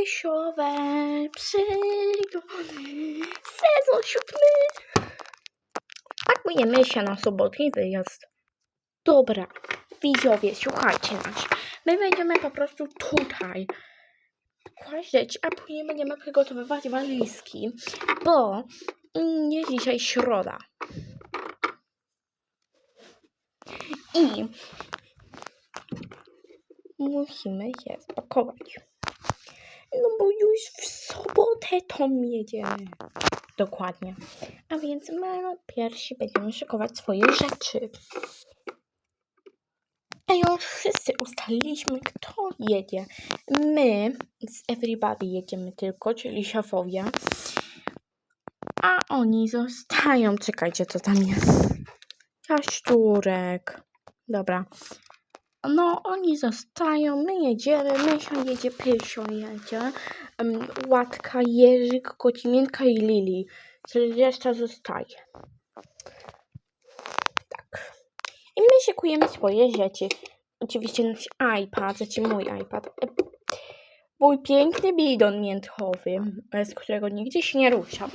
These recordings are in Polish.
Piesiowe przygody. Sezon siódmy. Pakujemy się na sobotni wyjazd. Dobra, widzowie, słuchajcie nas. My będziemy po prostu tutaj kłaść, a później będziemy przygotowywać walizki, bo jest dzisiaj środa. I musimy je spakować. No bo już w sobotę to jedziemy. Dokładnie. A więc my pierwsi będziemy szykować swoje rzeczy. A już wszyscy ustaliliśmy, kto jedzie. My z Everybody jedziemy tylko, czyli szefowie. A oni zostają. Czekajcie, co tam jest. Jaszczurek. Dobra. No, oni zostają, my jedziemy, Mysia jedzie, Pysio jedzie, um, Łatka, Jerzyk, Kocimienka i Lili. Czyli reszta zostaje. Tak. I my szykujemy swoje rzeczy. Oczywiście nasz iPad, znaczy mój iPad. E, Mój piękny bidon miętowy, bez którego nigdzie się nie ruszam.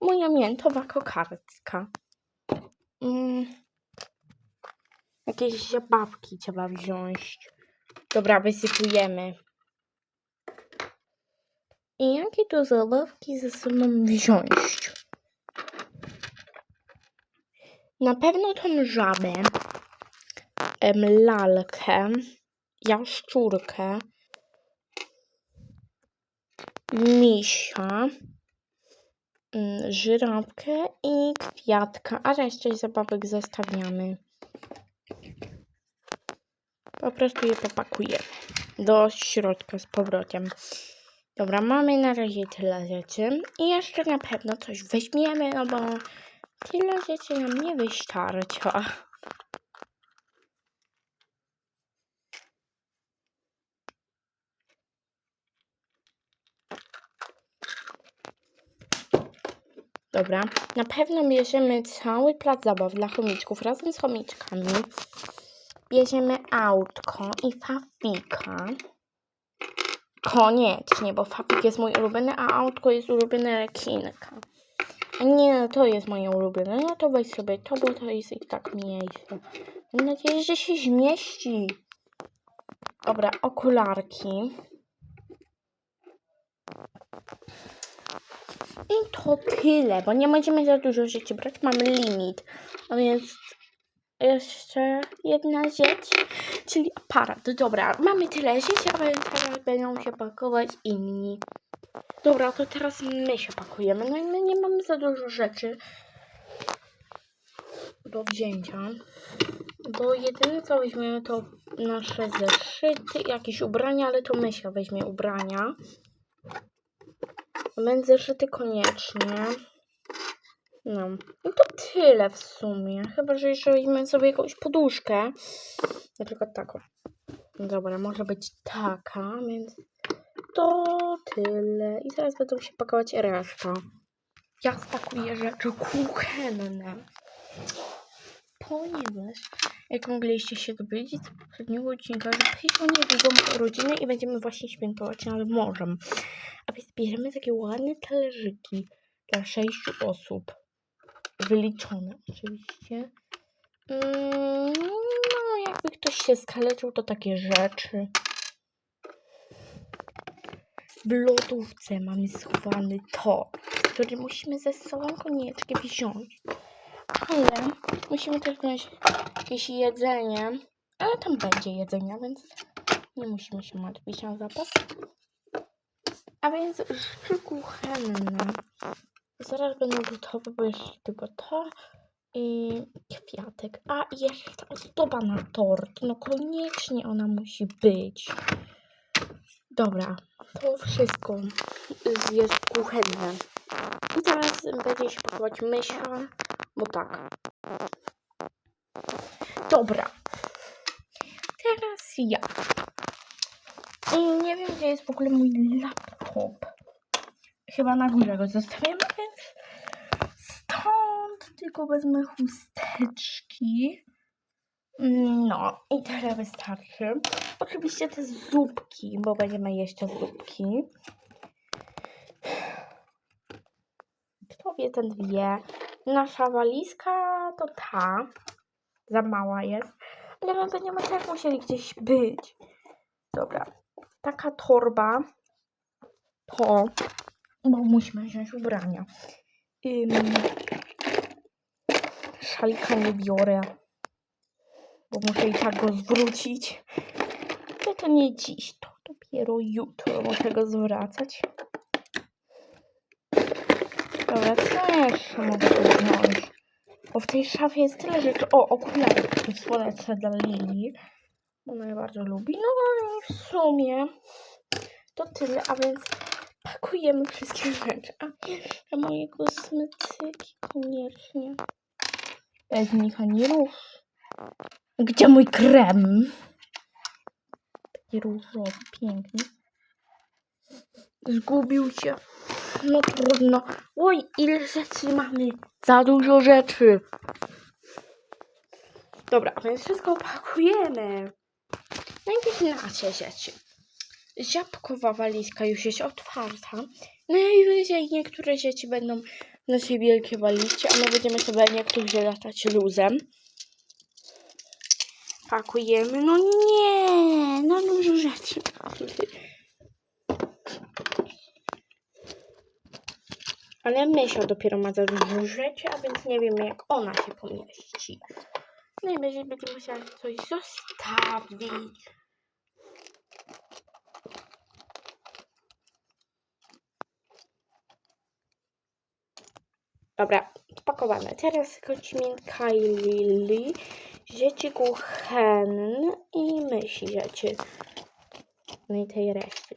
Moja miętowa kokardka. Mm. Jakieś zabawki trzeba wziąć. Dobra, wysypujemy. I jakie tu zabawki ze sobą wziąć? Na pewno tą żabę, em, lalkę, jaszczurkę, misia, mm, żyrafkę i kwiatka, a resztę zabawek zostawiamy. Po prostu je popakujemy do środka z powrotem. Dobra, mamy na razie tyle rzeczy. I jeszcze na pewno coś weźmiemy, no bo tyle rzeczy nam nie wystarcza. Dobra, na pewno bierzemy cały plac zabaw dla chomiczków razem z chomiczkami. Bierzemy autko i Fafika. Koniecznie, bo Fafik jest mój ulubiony, a autko jest ulubione rekinka. A nie, to jest moje ulubione. No to weź sobie to, bo to jest i tak mniejsze. Mam nadzieję, że się zmieści. Dobra, okularki. I to tyle, bo nie będziemy za dużo rzeczy brać. Mamy limit. A więc jeszcze jedna rzecz, czyli aparat. Dobra, mamy tyle rzeczy, ale teraz będą się pakować inni. Dobra, to teraz my się pakujemy. No i my nie mamy za dużo rzeczy do wzięcia. Bo jedyne co weźmiemy to nasze zeszyty, jakieś ubrania, ale to my się weźmie ubrania. Więc zeszyty koniecznie. No. I to tyle w sumie. Chyba, że jeszcze weźmiemy sobie jakąś poduszkę. Na przykład taką. Dobra, może być taka, więc to tyle. I zaraz będą się pakować reszta. Ja spakuję rzeczy kuchenne. Ponieważ, jak mogliście się dowiedzieć z poprzedniego odcinka, że Pysiu niedługo ma urodziny i będziemy właśnie świętować nad morzem. A więc bierzemy takie ładne talerzyki dla sześciu osób wyliczone oczywiście. Mm, No, jakby ktoś się skaleczył, to takie rzeczy. W lodówce mamy schowany to, który musimy ze sobą koniecznie wziąć. Ale musimy też wziąć jakieś jedzenie. Ale tam będzie jedzenia, więc nie musimy się martwić na zapas. A więc rzeczy kuchenne. Zaraz będą gotowe, bo jeszcze tylko to i kwiatek. A jeszcze ta ozdoba na tort. No koniecznie ona musi być. Dobra, to wszystko jest kuchenne. I teraz będzie się pakować mysia, bo tak. Dobra. Teraz ja. I nie wiem, gdzie jest w ogóle mój laptop. Chyba na górze go zostawiam, więc stąd tylko wezmę chusteczki. No i tyle wystarczy. Oczywiście te zupki, bo będziemy jeszcze zupki. Kto wie, ten wie. Nasza walizka to ta. Za mała jest. Ale my będziemy też musieli gdzieś być. Dobra. Taka torba. To. Bo musimy wziąć ubrania. Ym, szalika nie biorę. Bo muszę i tak go zwrócić. Ale to nie dziś. To dopiero jutro muszę go zwracać. Dobra, co jeszcze mogę tu wziąć? Bo w tej szafie jest tyle rzeczy. O, okulary słoneczne dla Lili. Ona je bardzo lubi. No i w sumie to tyle, a więc pakujemy wszystkie rzeczy. A jeszcze moje kosmetyki koniecznie. Bez nich ani rusz. Gdzie mój krem? Taki różowy, piękny. Zgubił się. No trudno. Oj, ile rzeczy mamy. Za dużo rzeczy. Dobra, więc wszystko pakujemy. Najpierw nasze rzeczy. Ziapkowa walizka już jest otwarta. Najwyżej niektóre rzeczy będą w naszej wielkiej walizce, a my będziemy sobie niektórzy latać luzem. Pakujemy. No nie, na dużo rzeczy. Ale Mysio dopiero ma za dużo rzeczy, a więc nie wiemy jak ona się pomieści. Najwyżej będzie musiała coś zostawić. Dobra, spakowane. Teraz kocimiętka i Lili, rzeczy kuchenne i myśli rzeczy. No i tej reszty.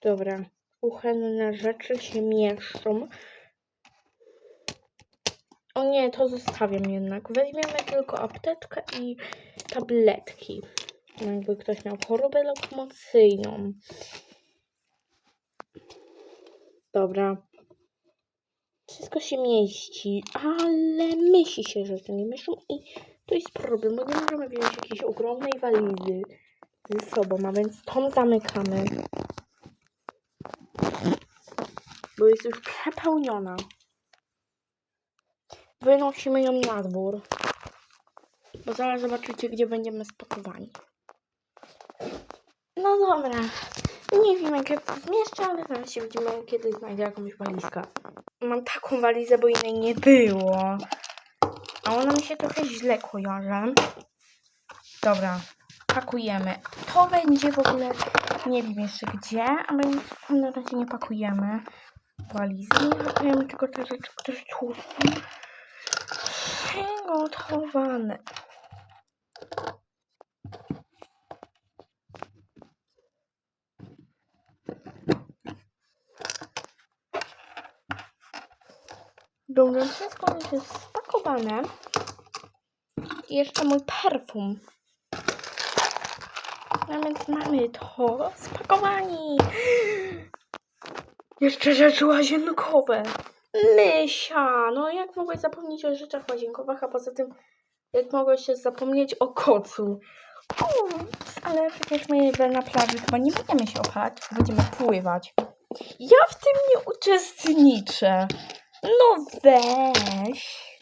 Dobra, kuchenne rzeczy się mieszczą. O nie, to zostawiam jednak. Weźmiemy tylko apteczkę i tabletki. Jakby ktoś miał chorobę lokomocyjną. Dobra. Wszystko się mieści, ale myśli się, że to nie mieszczą i to jest problem, bo nie możemy wziąć jakiejś ogromnej walizy ze sobą, a więc tą zamykamy. Bo jest już przepełniona. Wynosimy ją na dwór. Bo zaraz zobaczycie, gdzie będziemy spakowani. No dobra. Nie wiem, jak ja to zmieszczę, ale zaraz się widzimy, kiedy znajdę jakąś walizkę. Mam taką walizę, bo innej nie było. A ona mi się trochę źle kojarzy. Dobra, pakujemy. To będzie w ogóle, nie wiem jeszcze gdzie, ale na razie nie pakujemy walizy. Pakujemy tylko te rzeczy, które są przygotowane. Dobra, wszystko jest spakowane. I jeszcze mój perfum. A więc mamy to spakowani. Jeszcze rzeczy łazienkowe. Mysia! No jak mogłeś zapomnieć o rzeczach łazienkowych, a poza tym jak mogłeś się zapomnieć o kocu? Ups, ale przecież my na plaży chyba nie będziemy się tylko będziemy pływać. Ja w tym nie uczestniczę. No weź.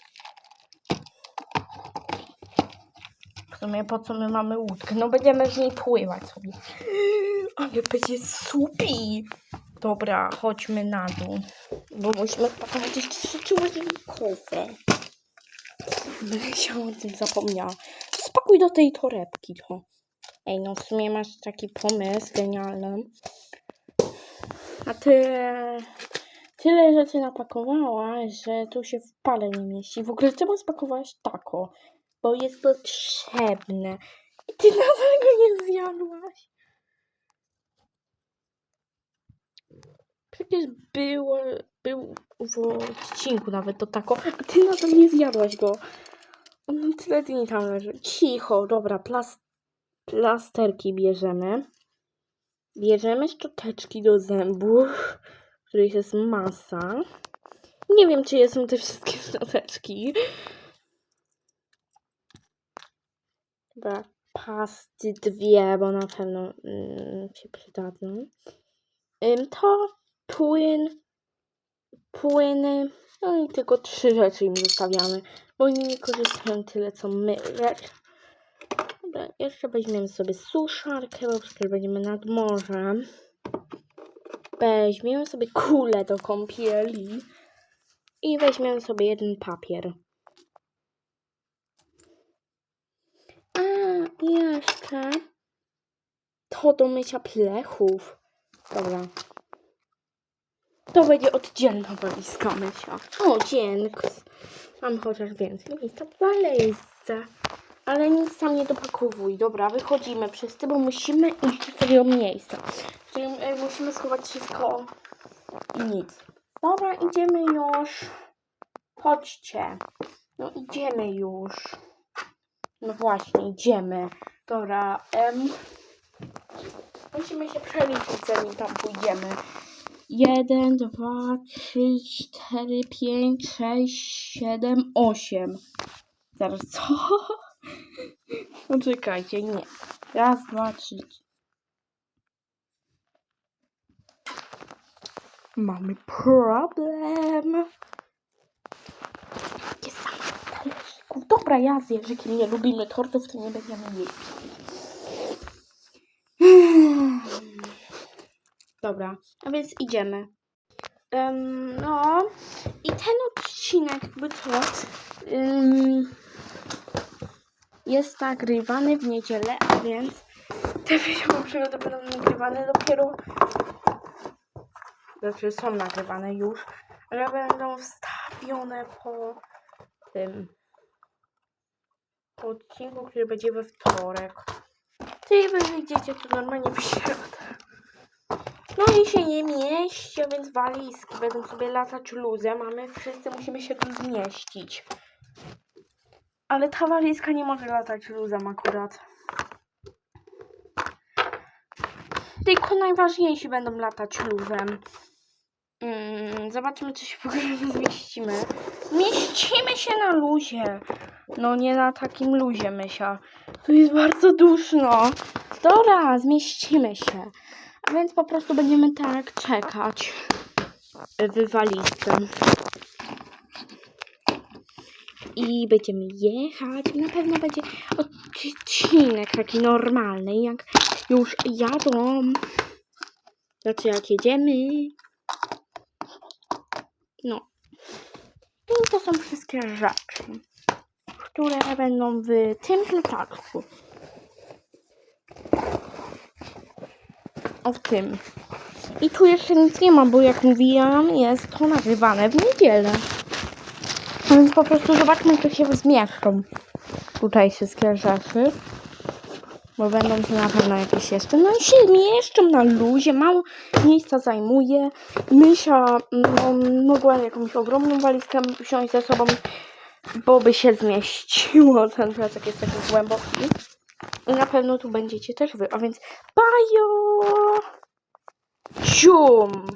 W sumie po co my mamy łódkę? No będziemy w niej pływać sobie. Ale będzie supi. Dobra, chodźmy na dół. Bo musimy spakować jeszcze rzeczy łazienkowe. Mysia o tym zapomniała. Spakuj do tej torebki to. Ej, no w sumie masz taki pomysł genialny. A ty tyle rzeczy napakowałaś, że tu się w pale nie mieści. W ogóle czemu spakowałaś tako? Bo jest potrzebne. I ty nadal go nie zjadłaś. Przecież było, był w odcinku nawet to tako, a ty nadal nie zjadłaś go. On tyle dni tam leży. Cicho, dobra, plas, plasterki bierzemy. Bierzemy szczoteczki do zębów, których jest masa. Nie wiem, czy są te wszystkie szczoteczki. Dobra, pasty dwie, bo na pewno mm, się przydadzą. To płyn, płyny, no i tylko trzy rzeczy im zostawiamy, bo oni nie korzystają tyle co my. Dobra, jeszcze weźmiemy sobie suszarkę, bo przecież będziemy nad morzem. Weźmiemy sobie kulę do kąpieli i weźmiemy sobie jeden papier. A, jeszcze to do mycia plechów. Dobra. To będzie oddzielna walizka mycia. O, dzięki. Mam chociaż więcej miejsca w walizce. Ale nic tam nie dopakowuj. Dobra, wychodzimy wszyscy, bo musimy iść do tego miejsca. W którym e, musimy schować wszystko i nic. Dobra, idziemy już. Chodźcie. No idziemy już. No właśnie, idziemy. Dobra, em, musimy się przeliczyć, zanim tam pójdziemy. Jeden, dwa, trzy, cztery, pięć, sześć, siedem, osiem. Zaraz, co? Poczekajcie, nie. Raz, dwa, trzy. Mamy problem. Jest sama talerzyków. Dobra, ja z Jerzykiem nie lubimy tortów, to nie będziemy jeść. Dobra, a więc idziemy. Em, no i ten odcinek, jakby to, em, jest nagrywany w niedzielę, a więc te wideo przygody będą nagrywane dopiero, znaczy są nagrywane już, ale będą wstawione po tym, po odcinku, który będzie we wtorek. Czyli wy wyjdziecie tu normalnie w środę. No i się nie mieści, a więc walizki będą sobie latać luzem, a my wszyscy musimy się tu zmieścić. Ale ta walizka nie może latać luzem akurat. Tylko najważniejsi będą latać luzem. Mm, zobaczymy, czy się w ogóle zmieścimy. Mieścimy się na luzie. No nie na takim luzie, mysia. Tu jest bardzo duszno. Dobra, zmieścimy się. A więc po prostu będziemy tak czekać w walizce. I będziemy jechać. Na pewno będzie odcinek taki normalny, jak już jadą. Znaczy jak jedziemy. No. I to są wszystkie rzeczy, które będą w tym plecaczku. O w tym. I tu jeszcze nic nie ma, bo jak mówiłam, jest to nagrywane w niedzielę. A Więc po prostu zobaczmy, czy się zmieszczą tutaj wszystkie rzeczy. Bo będą tu na pewno jakieś jeszcze. No i się mieszczą na luzie, mało miejsca zajmuje. Mysia no, mogła jakąś ogromną walizkę wziąć ze sobą, bo by się zmieściło. Ten plecak jest taki głęboki. I na pewno tu będziecie też wy. A więc bajo! Cium!